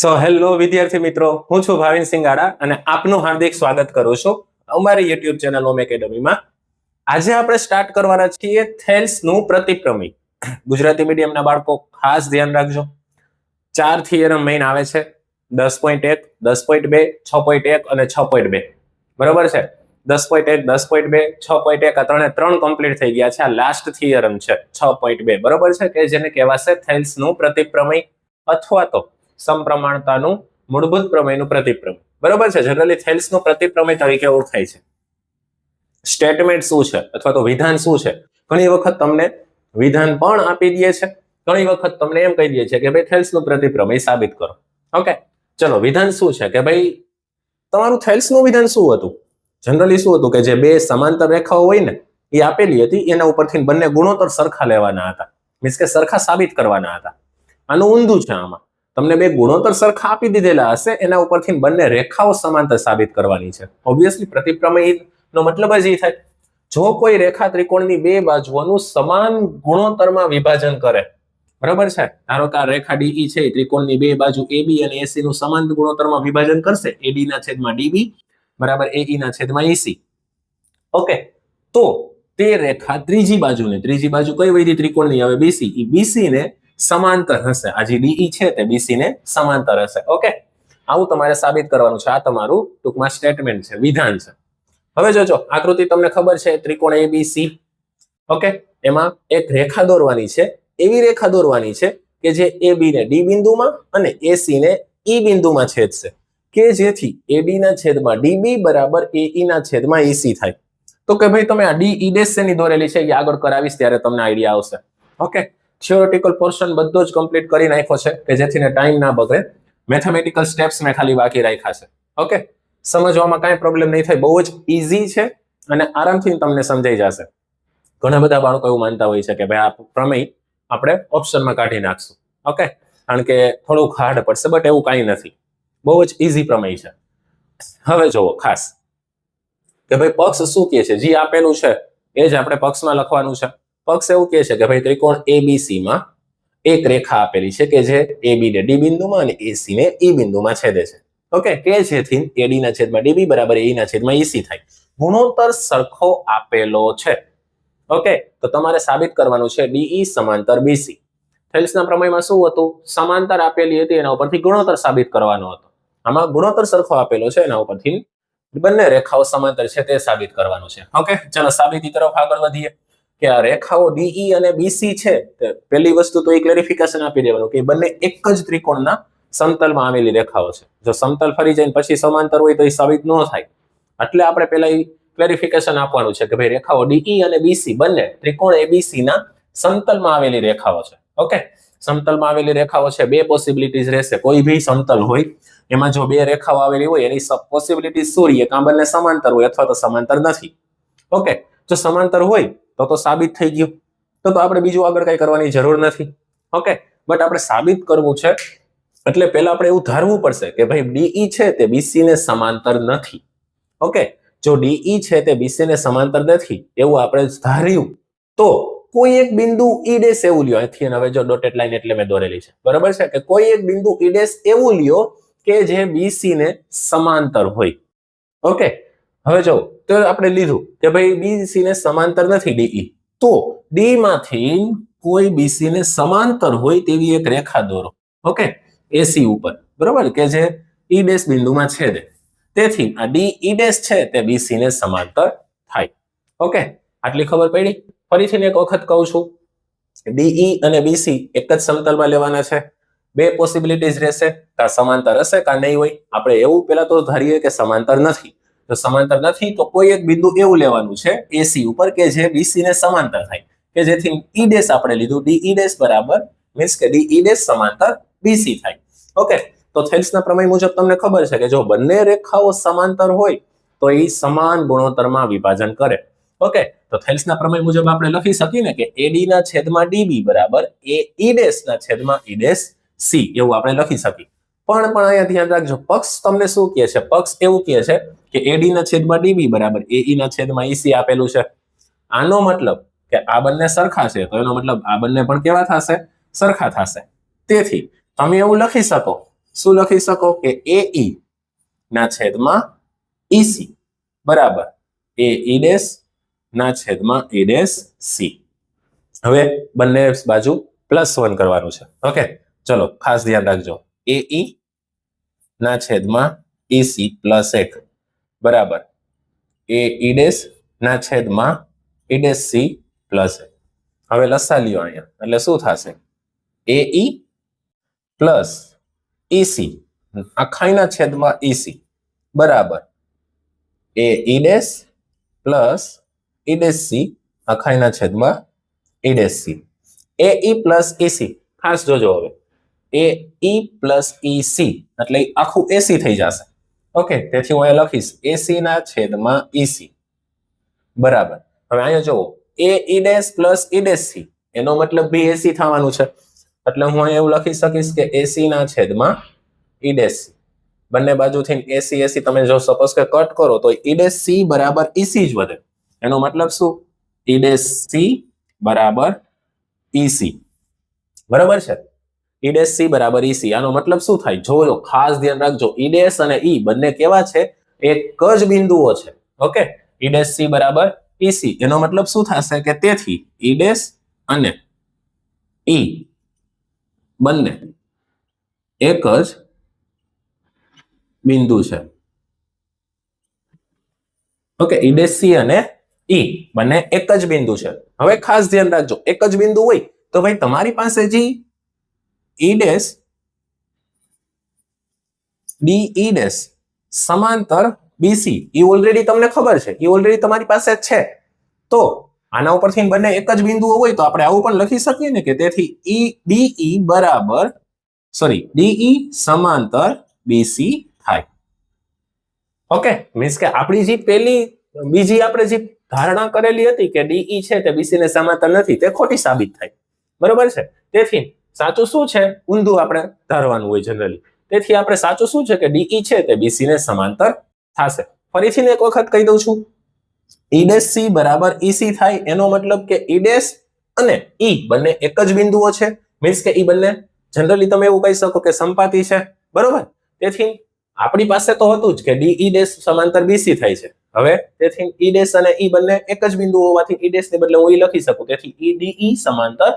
So hello વિદ્યાર્થી મિત્રો. હું છું ભાવિન સિંગાડા અને આપનું હાર્દિક સ્વાગત કરું છું અમારી યુટ્યુબ ચેનલ ઓમ એકેડમીમાં આજે આપણે સ્ટાર્ટ કરવાના છીએ થેલ્સનું પ્રતિક્રમી. ગુજરાતી મીડિયમના બાળકો, ખાસ ધ્યાન રાખજો. ચાર થિયરમ મેઇન આવે છે. દસ પોઈન્ટ એક, દસ પોઈન્ટ બે, છ પોઈન્ટ એક અને છ પોઈન્ટ બે. બરોબર છે? દસ પોઈન્ટ એક, દસ પોઈન્ટ બે, છ પોઈન્ટ એક, આ ત્રણે ત્રણ કમ્પ્લીટ થઈ ગયા છે. આ લાસ્ટ થિયરમ છે, છ પોઈન્ટ બે. બરોબર છે? કે જેને કહેવાશે થેલ્સનું પ્રતિક્રમી અથવા તો સમપ્રમાણતાનું મૂળભૂત પ્રમેયનું પ્રતિપ્રમેય બરોબર છે? જનરલી થેલ્સનું પ્રતિપ્રમેય તરીકે ઓળખાય છે. સ્ટેટમેન્ટ શું છે? અથવા તો વિધાન શું છે? ઘણી વખત તમને વિધાન પણ આપી દે છે. ઘણી વખત તમને એમ કહી દે છે કે ભાઈ થેલ્સનું પ્રતિપ્રમેય સાબિત કરો. ઓકે ચલો, વિધાન શું છે? કે ભાઈ તમારું થેલ્સનું વિધાન શું હતું? જનરલી શું હતું? કે જે બે સમાંતર રેખાઓ હોય ને, એ આપેલી હતી, એના ઉપરથી બંને ગુણોત્તર સરખા લેવાના હતા. મીન્સ કે સરખા સાબિત કરવાના હતા. આનું ઊંધું છે આમાં. તમને બે ગુણોત્તર સરખા આપી દીધેલા હશે, એના ઉપરથી બંને રેખાઓ સમાંતર સાબિત કરવાની છે. ઓબ્વિયસલી પ્રતિપ્રમેયનો મતલબ જ એ થાય. જો કોઈ રેખા ત્રિકોણની બે બાજુઓનું સમાન ગુણોત્તરમાં વિભાજન કરે, બરાબર છે? ધારો કે આ રેખા ડીઈ છે ત્રિકોણની બે બાજુ એબી અને એસી નું સમાન ગુણોત્તરમાં વિભાજન કરશે. એડી ના છેદમાં ડીબી બરાબર એઈ ના છેદમાં એસી ઓકે તો તે રેખા ત્રીજી બાજુને, ત્રીજી બાજુ કઈ વૈધી ત્રિકોણની? હવે બીસી એ બીસી ને સમાંતર હશે. આ જે ડીઈ છે તે બીસી ને સમાંતર હશે. ઓકે આવું તમારે સાબિત કરવાનું છે. આ તમારું ટૂંકમાં સ્ટેટમેન્ટ છે, વિધાન છે. હવે જોજો, આકૃતિ તમને ખબર છે, ત્રિકોણ એબીસી ઓકે એમાં એક રેખા દોરવાની છે. એવી રેખા દોરવાની છે કે જે એબી ને ડી બિંદુમાં અને એસી ને ઈ બિંદુમાં છેદશે. કે જેથી એબી ના છેદમાં ડીબી બરાબર એઈ ના છેદમાં એસી થાય. તો કે ભાઈ, તમે આ ડી ઈ ડેસ દોરેલી છે એ આગળ કરાવીશ ત્યારે તમને આઈડિયા આવશે. ઓકે થિયોરિટિકલ પોર્શન બધો જ કમ્પ્લીટ કરી નાખ્યો છે કે જેથી ટાઈમ ના બગડે. મેથેમેટિકલ સ્ટેપ્સ મેં ખાલી બાકી રાખ્યા છે. ઓકે સમજવામાં કાંઈ પ્રોબ્લેમ નહીં થાય. બહુ જ ઇઝી છે અને આરામથી તમને સમજાઈ જશે. ઘણા બધા બાળકો એવું માનતા હોય છે કે ભાઈ આ પ્રમેય આપણે ઓપ્શનમાં કાઢી નાખશું. ઓકે કારણ કે થોડુંક હાર્ડ પડશે બટ એવું કાંઈ નથી. બહુ જ ઇઝી પ્રમેય છે. હવે જુઓ ખાસ. કે ભાઈ પક્ષ શું કહે છે? જે આપેલું છે. એ જ આપણે પક્ષમાં લખવાનું છે. પક્ષ એવું કહે છે કે ભાઈ ત્રિકોણ એબીસી માં એક રેખા આપેલી છે કે જે એબી ને ડી બિંદુમાં અને એસી ને ઈ બિંદુમાં છેદે છે. ઓકે કે જેથી એડી ના છેદમાં ડીબી બરાબર એ ના છેદમાં ઈસી થાય. ગુણોત્તર સરખો આપેલો છે. ઓકે તો તમારે સાબિત કરવાનું છે ડીઈ સમાંતર બીસી થેલ્સના પ્રમેયમાં શું હતું? સમાંતર આપેલી હતી, એના ઉપરથી ગુણોત્તર સાબિત કરવાનો હતો. આમાં ગુણોત્તર સરખો આપેલો છે, એના ઉપરથી બંને રેખાઓ સમાંતર છે, તે સાબિત કરવાનું છે. ઓકે ચલો સાબિતી તરફ આગળ વધીએ. કે આ રેખાઓ ડીઈ અને બીસી છે પહેલી વસ્તુ તો એ ક્લેરિફિકેશન આપી દેવાનું કે બંને એક જ ત્રિકોણના સમતલમાં આવેલી રેખાઓ છે. જો સમતલ ફરી જાય પછી સમાંતર હોય તો એ સાબિત ન થાય. એટલે આપણે પહેલા એ ક્લેરિફિકેશન આપવાનું છે કે ભાઈ રેખાઓ ડીઈ અને બીસી બંને ત્રિકોણ એબીસી ના સમતલમાં આવેલી રેખાઓ છે. ઓકે? સમતલમાં આવેલી રેખાઓ છે, બે પોસિબિલિટીઝ રહેશે. કોઈ બી સમતલ હોય, એમાં જો બે રેખાઓ આવેલી હોય, એની પોસિબિલિટી શું રહી? કાં બંને સમાંતર હોય અથવા તો સમાંતર નથી. ઓકે? જો સમાંતર હોય તો તો સાબિત થઈ ગયું. તો તો આપણે બીજું આગળ કઈ કરવાની જરૂર નથી. ઓકે બટ આપણે સાબિત કરવું છે. એટલે પહેલા આપણે એવું ધારવું પડશે કે ભાઈ ડીઈ છે તે બીસી ને સમાંતર નથી. ઓકે જો ડીઈ છે તે બીસી ને સમાંતર નથી, એવું આપણે ધાર્યું, તો કોઈ એક બિંદુ ઈ ડેશ એવું લ્યો. અહીંથી હવે જો ડોટેડ લાઈન એટલે મેં દોરેલી છે. બરાબર છે? કે કોઈ એક બિંદુ ઈ ડેશ એવું લ્યો કે જે બીસી ને સમાંતર હોય. ઓકે હવે જો તો આપણે લીધું કે ભાઈ બીસી ને સમાંતર નથી ડીઈ તો ડી માંથી કોઈ બીસી ને સમાંતર હોય તેવી એક રેખા દોરો. ઓકે? એસી ઉપર. બરોબર? કે જે ઈ ડેશ બિંદુમાં છેદે. તેથી આ ડી ઈ ડેશ છે તે બીસી ને સમાંતર થાય. ઓકે? આટલી ખબર પડી? ફરીથી એક વખત કહું છું. ડીઈ અને બીસી એક જ સમતલમાં લેવાના છે. બે પોસિબિલિટીઝ રહેશે. કાં સમાંતર હશે કાં નહીં હોય. આપણે એવું પેલા તો ધારીએ કે સમાંતર નથી. જો સમાંતર નથી, તો કોઈ એક બિંદુ એવું લેવાનું છે એસી ઉપર કે જે બીસી ને સમાંતર થાય. કે જેથી ઈ ડેશ આપણે લીધું ડી ઈ ડેશ બરાબર મીન્સ કે ડી ઈ ડેશ સમાંતર બીસી થાય. ઓકે તો થેલ્સના પ્રમેય મુજબ તમને ખબર છે કે જો બંને રેખાઓ સમાંતર હોય, તો એ સમાન ગુણોત્તરમાં વિભાજન કરે. ઓકે તો થેલ્સના પ્રમેય મુજબ આપણે લખી શકીએ ને કે એડી ના છેદમાં ડીબી બરાબર એ ઈ ડેશ ના છેદમાં ઈ ડેશ સી એવું આપણે લખી શકીએ. પણ પણ અહીંયા ધ્યાન રાખજો. પક્ષ તમને શું કહે છે? પક્ષ એવું કહે છે કે એડી ના છેદમાં ડીબી બરાબર. એઈ ના છેદમાં ઈસી આપેલું છે. આનો મતલબ કે આ બંને સરખા છે, તો એનો મતલબ આ બંને પણ કેવા થશે? સરખા થશે. તેથી તમે એવું લખી શકો. શું લખી શકો? કે એ ના છેદમાં ઈસી બરાબર. એ ઈ ના છેદમાં એ ડેશ સી હવે બંને બાજુ પ્લસ વન કરવાનું છે. ઓકે ચલો, ખાસ ધ્યાન રાખજો. એ ઈ ના છેદમાં એસી પ્લસ એક બરાબર. એ ઈડેસ ના છેદમાં ઈડેસ સી પ્લસ એક હવે લસા લ્યો અહીંયા. એટલે શું થશે? એ પ્લસ ઈસી આખાઈના છેદમાં ઈસી બરાબર. એ ઈડેસ પ્લસ ઈડેસ સી આખાઈના છેદમાં ઈડેસ સી એ પ્લસ ઈસી ખાસ જોજો હવે. એ ઈ પ્લસ ઈસી એટલે આખું એસી થઈ જશે. ઓકે તેથી હું અહીંયા લખીશ. એસી ના છેદમાં ઈસી બરાબર. હવે અહીંયા જુઓ. એ E dash plus E dash C એનો મતલબ બી એસી થવાનું છે. એટલે હું અહીંયા એવું લખી શકીશ કે એસી ના છેદમાં ઈ ડેશ સી બંને બાજુથી એસી એસી તમે જો સપોઝ કે કટ કરો તો ઈ ડેશ સી બરાબર ઈસી જ વધે. એનો મતલબ શું? ઈ ડેશ સી બરાબર ઈસી બરાબર છે? ઈ ડેશ સી બરાબર ઈસી આનો મતલબ શું થાય? જોજો ખાસ ધ્યાન રાખજો. ઈડેસ અને ઈ બંને કેવા છે? એક જ બિંદુઓ છે. ઓકે? ઈડેસ સી બરાબર ઈસી એનો મતલબ શું થશે કે તેથી ઈડેસ અને ઈ બંને એક જ બિંદુ છે. ઓકે? ઈડેસ સી અને ઈ બંને એક જ બિંદુ છે. હવે ખાસ ધ્યાન રાખજો. એક જ બિંદુ હોય તો ભાઈ તમારી પાસે જે ઈ ડેશ ડી ઈ સમાંતર બીસી ઈ ઓલરેડી તમને ખબર છે. ઈ ઓલરેડી તમારી પાસે છે. તો આના ઉપરથી બંને એક જ બિંદુઓ હોય તો આપણે આવું પણ લખી શકીએ ને કે તેથી ઈ ડીઈ બરાબર સોરી ડીઈ સમાંતર બીસી થાય. ઓકે મીન્સ કે આપણી જે પેલી, બીજી આપણે જે ધારણા કરેલી હતી કે ડીઈ છે તે બીસી ને સમાંતર નથી, તે ખોટી સાબિત થાય. બરોબર છે? તેથી સાચું શું છે? ઊંધું આપણે ધારવાનું હોય જનરલી તેથી આપણે સાચું શું છે કે ડીઈ છે તે બીસી ને સમાંતર થશે. ફરીથી એક વખત કહી દઉં છું. ઈડેસ સી બરાબર ઈસી થાય એનો મતલબ કે ઈ ડેશ અને ઈ બંને એક જ બિંદુઓ છે. મીન્સ કે ઈ બંને જનરલી તમે એવું કહી શકો કે સંપાતી છે. બરોબર? તેથી આપણી પાસે તો હતું જ કે ડી ડેશ સમાંતર બીસી થાય છે. હવે તેથી ઈ ડેશ અને ઈ બંને એક જ બિંદુ હોવાથી ઈ ડેશ ને બદલે હું ઈ લખી શકું. તેથી ઈ ડી ઈ સમાંતર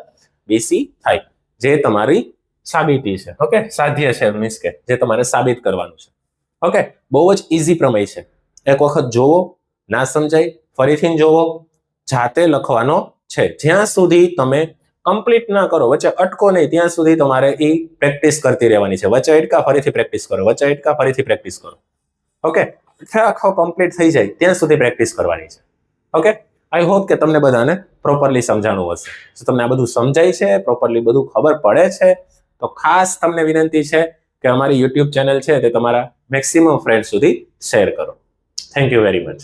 બીસી થાય. જે તમારી સાબિતી છે. ઓકે સાધ્ય છે મીન્સ કે જે તમારે સાબિત કરવાનું છે. ઓકે બહુ જ ઇઝી પ્રમેય છે. એક વખત જોવો, ના સમજાય, ફરીથી જોવો, જાતે લખવાનો છે. જ્યાં સુધી તમે કમ્પ્લીટ ના કરો, વચ્ચે અટકો નહીં, ત્યાં સુધી તમારે એ પ્રેક્ટિસ કરતી રહેવાની છે. વચ્ચે અટકા, ફરીથી પ્રેક્ટિસ કરો. વચ્ચે અટકા, ફરીથી પ્રેક્ટિસ કરો. ઓકે આખો કમ્પ્લીટ થઈ જાય, ત્યાં સુધી પ્રેક્ટિસ કરવાની છે. ઓકે આઈ હોપ કે તમને બધાને પ્રોપરલી સમજાણું હશે. જો તમને આ બધું સમજાય છે પ્રોપરલી બધું ખબર પડે છે, તો ખાસ તમને વિનંતી છે કે અમારી યુટ્યુબ ચેનલ છે તે તમારા મેક્સિમમ ફ્રેન્ડ સુધી શેર કરો. Thank you very much